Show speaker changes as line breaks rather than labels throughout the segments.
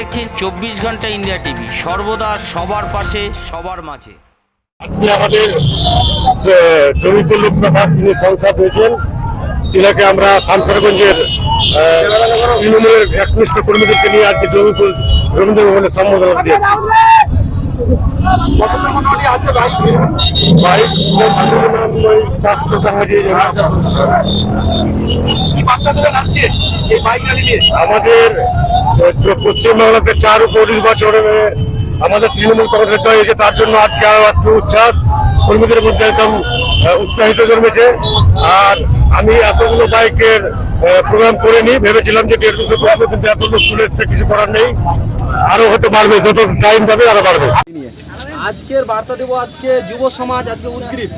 দেখছেন চব্বিশ ঘণ্টা ইন্ডিয়া টিভি। সর্বদা সবার পাশে সবার মাঝে।
আজকে আমাদের আহ, জমিপুর লোকসভা তিনি সংসদ হয়েছেন। তিনাকে আমরা সামসারগঞ্জের আহ, তৃণমূলের একনিষ্ঠ কর্মীদেরকে নিয়ে আজকে জমিপুর রবীন্দ্র ভবনে সম্বোধনা দিয়েছি
কতটা মোটামুটি আছে বাইক
আমাদের পশ্চিমবাংলাতে চার উপনির্বাচনে আমাদের তৃণমূল কংগ্রেস হয়েছে, তার জন্য আজকে আরও একটু উচ্ছ্বাস। কর্মীদের মধ্যে একদম উৎসাহিত জন্মেছে। আর আমি এতগুলো বাইকের প্রোগ্রাম করিনি, ভেবেছিলাম যে দেড় দুশো করব কিন্তু এত লোক এসছে কিছু করার নেই। আরও হতে পারবে যত টাইম যাবে আরও বাড়বে।
আজকের বার্তা দেবো, আজকে যুব সমাজ, আজকে উদ্গ্রীব।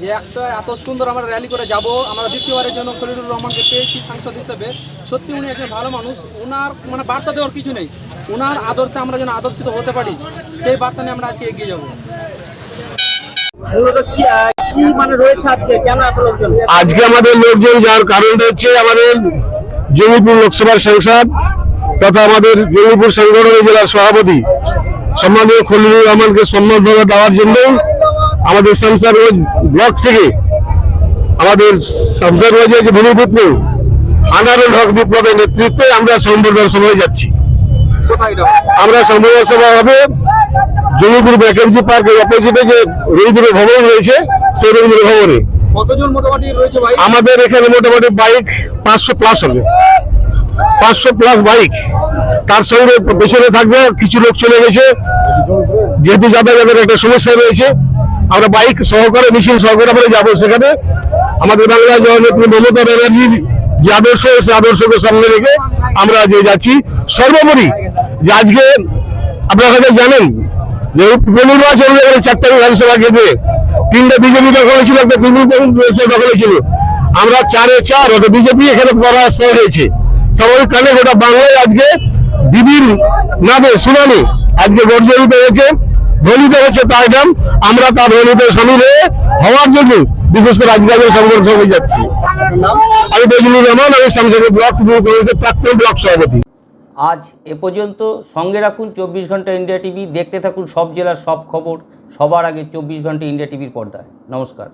যে একটা এত সুন্দর আমরা র্যালি করে যাব আমরা দ্বিতীয়বারের জন্য খলিলুর রহমানকে পেয়েছি সাংসদ হিসেবে। সত্যি উনি একজন ভালো মানুষ। ওনার মানে বার্তা দেওয়ার কিছু নেই। ওনার আদর্শে আমরা যেন আদর্শিত হতে পারি সেই বার্তা নিয়ে আমরা আজকে এগিয়ে যাব।
মানে রয়েছে আজকে? কেন
আজকে আমাদের লোকজন যার কারণটা হচ্ছে আমাদের জমিপুর লোকসভার সাংসদ তথা আমাদের জমিপুর সংগঠনের জেলার সভাপতি সম্মানীয় খলিলুর রহমানকে সম্মাননা দেওয়ার জন্য আমাদের সংসারগঞ্জ ব্লক থেকে আমাদের সংসারগঞ্জের যে ভূমিপুত্র আনারুল হক বিপ্লবের নেতৃত্বে আমরা সম্বর্ধনা সভায় যাচ্ছি। আমরা সম্বর্ধনা সভা হবে জমিপুর ভ্যাকেন্সি পার্কের অপোজিটে যে রবীন্দ্র ভবন রয়েছে সেই রবীন্দ্র ভবনে। আমাদের এখানে মোটামুটি বাইক পাঁচশো প্লাস হবে। পাঁচশো প্লাস বাইক। তার সঙ্গে পেছনে থাকবে কিছু লোক চলে গেছে। যেহেতু যাতায়াতের একটা সমস্যা রয়েছে আমরা বাইক সহকারে মিছিল সহকারে আমরা যাব সেখানে। আমাদের বাংলা জননেত্রী মমতা ব্যানার্জির যে আদর্শ, সে আদর্শকে সামনে রেখে আমরা যে যাচ্ছি। সর্বোপরি, যে আজকে আপনারা হয়তো জানেন যে উপনির্বাচন চারটা বিধানসভা কেন্দ্রে। তিনটা বিজেপি দখলে ছিল, একটা তৃণমূল কংগ্রেস দখলে ছিল। আমরা চারে চার ওটা বিজেপি এখানে পরাস্ত হয়েছে। স্বাভাবিক কারণে গোটা বাংলায় আজকে দিদির নামে শুনানি আজকে গর্জরিত হয়েছে হচ্ছে তা আমরা তার ধ্বনিতে সামিল হয়ে হওয়ার জন্য বিশেষ করে আজকে সংঘর্ষ সঙ্গে যাচ্ছি। আমি বেজুলুর রহমান, আমি সংসদে ব্লক প্রাক্তন ব্লক সভাপতি।
আজ এ পর্যন্ত সঙ্গে রাখুন চব্বিশ ঘণ্টা ইন্ডিয়া টিভি, দেখতে থাকুন সব জেলার সব খবর, সবার আগে চব্বিশ ঘণ্টা ইন্ডিয়া টিভির পর্দায়। নমস্কার।